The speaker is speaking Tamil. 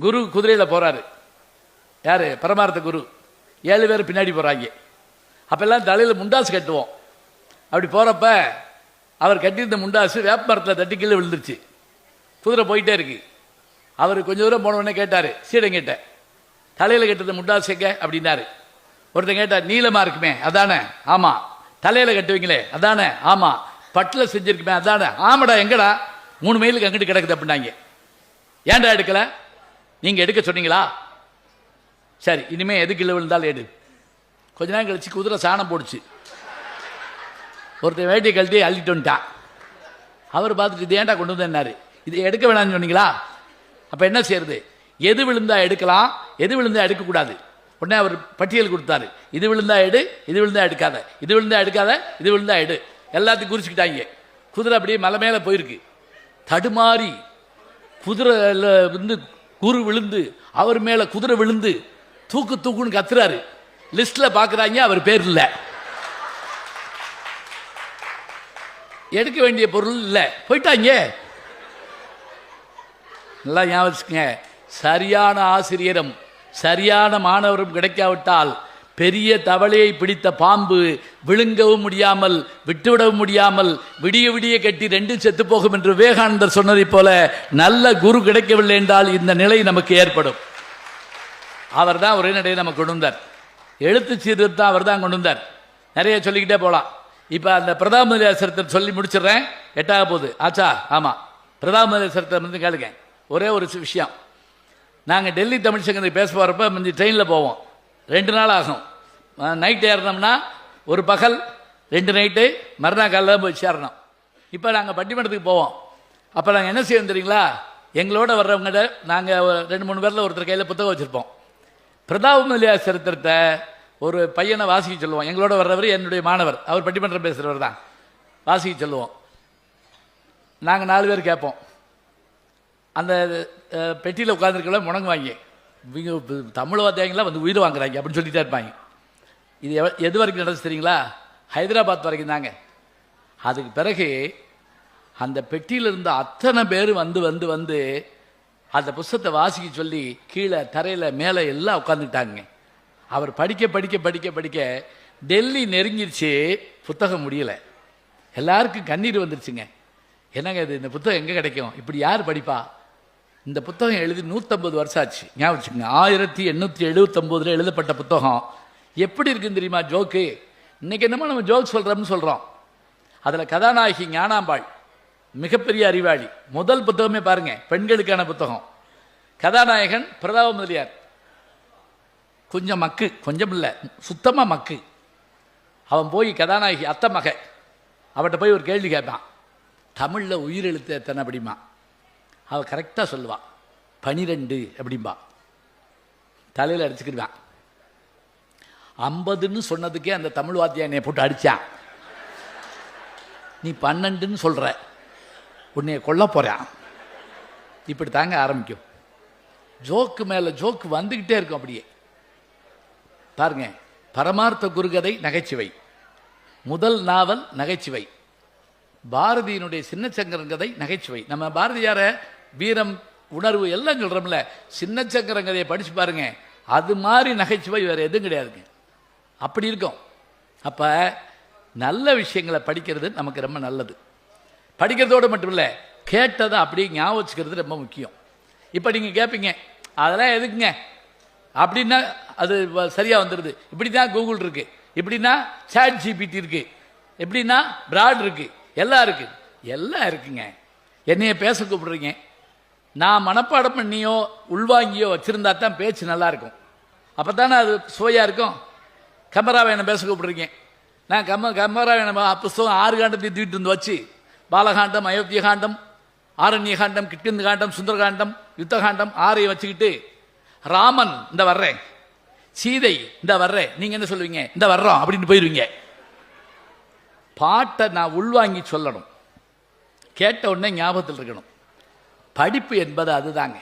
குரு குதிரையில் போகிறாரு யார்? பரமார்த்த குரு. ஏழு பேர் பின்னாடி போகிறாங்க அப்போல்லாம் தலையில் முண்டாசு கட்டுவோம். அப்படி போகிறப்ப அவர் கட்டியிருந்த முண்டாசு வேப்ப மரத்தில் தட்டி கீழே விழுந்துருச்சு. குதிரை போயிட்டே இருக்கு. அவர் கொஞ்சம் தூரம் போனவுடனே கேட்டார் சீடன் கேட்டேன் தலையில் கட்டுறது முண்டாசு எங்க? அப்படின்னாரு. ஒருத்தன் கேட்டார் நீளமாக இருக்குமே அதானே? ஆமாம் தலையில் கட்டுவீங்களே அதானே? ஆமாம் பட்டில் செஞ்சுருக்குமே அதானே? ஆமாடா எங்கடா? மூணு மைலுக்கு அங்கிட்டு கிடக்குது அப்படின்னாங்க. ஏன்டா எடுக்கலை? நீங்க எடுக்க சொன்னீங்களா? சரி இனிமே எது கீழே விழுந்தாலும் எடு. கொஞ்ச நேரம் கழிச்சு குதிரை சாணம் போடுச்சு. ஒருத்தன் வேட்டியை கழட்டி அள்ளிட்டு வந்துட்டான். அவர் பார்த்துட்டு இது ஏன்டா கொண்டு வந்தேன்னாரு. இது எடுக்க வேணாம்னு சொன்னீங்களா? அப்போ என்ன செய்யறது? எது விழுந்தா எடுக்கலாம் எது விழுந்தா எடுக்கக்கூடாது. உடனே அவர் பட்டியல் கொடுத்தாரு. இது விழுந்தா எடு இது விழுந்தா எடுக்காத. இது விழுந்தா எடுக்காத இது விழுந்தா எடு. எல்லாத்தையும் குறிச்சிக்கிட்டாங்க. குதிரை அப்படியே மலை மேலே போயிருக்கு. தடுமாறி குதிரை வந்து குரு விழுந்து அவர் மேலே குதிரை விழுந்து தூக்கு தூக்குன்னு கத்துறாரு. லிஸ்ட்ல பார்க்குறாங்க அவர் பேர் இல்லை. எடுக்க வேண்டிய பொருள் இல்லை. போயிட்டாங்க. நல்லா ஞாபகம் சரியான ஆசிரியரும் சரியான மாணவரும் கிடைக்காவிட்டால் பெரிய தவளையை பிடித்த பாம்பு விழுங்கவும் முடியாமல் விட்டுவிடவும் முடியாமல் விடிய விடிய கட்டி ரெண்டும் செத்து போகும் என்று விவேகானந்தர் சொன்னதைப் போல நல்ல குரு கிடைக்கவில்லை என்றால் இந்த நிலை நமக்கு ஏற்படும். அவர் தான் உரைநடையை நம்ம கொண்டு வந்தார். எழுத்து சீர்திருத்தம் அவர் தான் கொண்டு வந்தார். நிறைய சொல்லிக்கிட்டே போகலாம். இப்போ அந்த பிரதாப மந்திரி சொல்லி முடிச்சிடுறேன். எட்டாக போகுது. ஆச்சா? ஆமாம் பிரதாப மந்திரி வந்து கேளுங்க. ஒரே ஒரு விஷயம். நாங்கள் டெல்லி தமிழ் பேச போகிறப்ப முந்தி ட்ரெயினில் போவோம். ரெண்டு நாள் ஆகும். நைட்டு ஏறினோம்னா ஒரு பகல் ரெண்டு நைட்டு மறுநாள் காலையில் போய் சேரணும். இப்போ நாங்கள் பட்டிமன்றத்துக்கு போவோம். அப்போ நாங்கள் என்ன செய்யணும் தெரியுங்களா? எங்களோட வர்றவங்ககிட்ட நாங்கள் ரெண்டு மூணு பேரில் ஒருத்தர் கையில் புத்தகம் வச்சுருப்போம். பிரதாப மல்லியா சரித்திரத்தை ஒரு பையனை வாசிக்க சொல்லுவோம். எங்களோட வர்றவர் என்னுடைய மாணவர். அவர் பட்டிமன்றம் பேசுகிறவர் தான். வாசிக்க சொல்லுவோம். நாங்கள் நாலு பேர் கேட்போம். அந்த பெட்டியில் உட்காந்துருக்கல முணங்குவாங்க இவங்க தமிழ் வாத்தியாங்களாம் வந்து உயிர் வாங்குறாங்க அப்படின்னு சொல்லிட்டே இருப்பாங்க. இது எவ- எது வரைக்கும் நடந்துச்சு தெரியுங்களா? ஹைதராபாத் வரைக்கும் தாங்க. அதுக்கு பிறகு அந்த பெட்டியில் இருந்த அத்தனை பேர் வந்து வந்து வந்து அந்த புஸ்தத்தை வாசிக்க சொல்லி கீழே தரையில் மேலே எல்லாம் உட்காந்துக்கிட்டாங்க அவர் படிக்க படிக்க படிக்க படிக்க டெல்லி நெருங்கிருச்சு. புத்தகம் முடியலை. எல்லாருக்கும் கண்ணீர் வந்துருச்சுங்க. என்னங்க இது? இந்த புத்தகம் எங்கே கிடைக்கும்? இப்படி யார் படிப்பா? இந்த புத்தகம் எழுதி நூற்றம்பது வருஷம் ஆச்சு ஞாபகம் வச்சுக்கோங்க. ஆயிரத்தி எண்ணூற்றி எழுபத்தொம்போதில் எழுதப்பட்ட புத்தகம். எப்படி இருக்குன்னு தெரியுமா ஜோக்கு? இன்றைக்கி என்னமோ நம்ம ஜோக் சொல்கிறோம்னு சொல்கிறோம் அதில் கதாநாயகி ஞானாம்பாள். மிகப்பெரிய அறிவாளி. முதல் புத்தகமே பாருங்கள் பெண்களுக்கான புத்தகம். கதாநாயகன் பிரதாப முதலியார். கொஞ்சம் மக்கு கொஞ்சம் இல்லை சுத்தமாக மக்கு. அவன் போய் கதாநாயகி அத்தை மக அவட்ட போய் ஒரு கேள்வி கேட்பான். தமிழில் உயிரெழுத்து எத்தனை அப்படிமா? அவள் கரெக்டாக சொல்லுவாள் பனிரெண்டு அப்படிம்பா. தலையில் அடிச்சுக்கிடுவேன் ஐம்பதுன்னு சொன்னதுக்கே அந்த தமிழ் வாத்தியா என்னை போட்டு அடித்தான் நீ பன்னெண்டுன்னு சொல்கிற உன்னைய கொல்ல போகிறான் இப்படி தாங்க ஆரம்பிக்கும். ஜோக்கு மேலே ஜோக்கு வந்துக்கிட்டே இருக்கும் அப்படியே. பாருங்க பரமார்த்த குருகதை நகைச்சுவை. முதல் நாவல் நகைச்சுவை. பாரதியினுடைய சின்னச்சங்கரன் கதை நகைச்சுவை. நம்ம பாரதியாரை வீரம் உணர்வு எல்லாம் சொல்கிறோம்ல சின்னச்சங்கரன் கதையை படித்து பாருங்க. அது மாதிரி நகைச்சுவை வேறு எதுவும் கிடையாதுங்க. அப்படி இருக்கும். அப்போ நல்ல விஷயங்களை படிக்கிறது நமக்கு ரொம்ப நல்லது. படிக்கிறதோடு மட்டும் இல்லை கேட்டதை அப்படியே ஞாபகம் வச்சுக்கிறது ரொம்ப முக்கியம். இப்போ நீங்கள் கேட்பீங்க அதெல்லாம் எதுக்குங்க? அப்படின்னா அது வ- வந்துடுது இப்படி தான் கூகுள் இருக்குது இப்படின்னா சேட் ஜிபிடி இருக்குது எப்படின்னா பிராட் இருக்குது எல்லாம் இருக்குது எல்லாம் இருக்குங்க. என்னைய பேச கூப்பிடுறீங்க. நான் மனப்பாடம் பண்ணியோ உள்வாங்கியோ வச்சுருந்தா தான் பேச்சு நல்லாயிருக்கும். அப்போ தானே அது சுவையாக இருக்கும். கமராவை என்ன பேச கூப்பிட்ருக்கேன் நான் கம கமராவை என்ன புஸ்தகம் ஆறு காண்டத்தையும் தூக்கிட்டு வந்து வச்சு பாலகாண்டம் அயோத்திய காண்டம் ஆரண்ய காண்டம் கிட்டிந்து காண்டம் சுந்தரகாண்டம் யுத்த காண்டம் ஆறையும் வச்சுக்கிட்டு ராமன் இந்த வர்றேன். சீதை இந்த வர்றேன். நீங்கள் என்ன சொல்லுவீங்க? இந்த வர்றோம் அப்படின்னு போயிடுவீங்க பாட்டை நான் உள்வாங்கி சொல்லணும். கேட்ட உடனே ஞாபகத்தில் இருக்கணும். படிப்பு என்பது அதுதாங்க.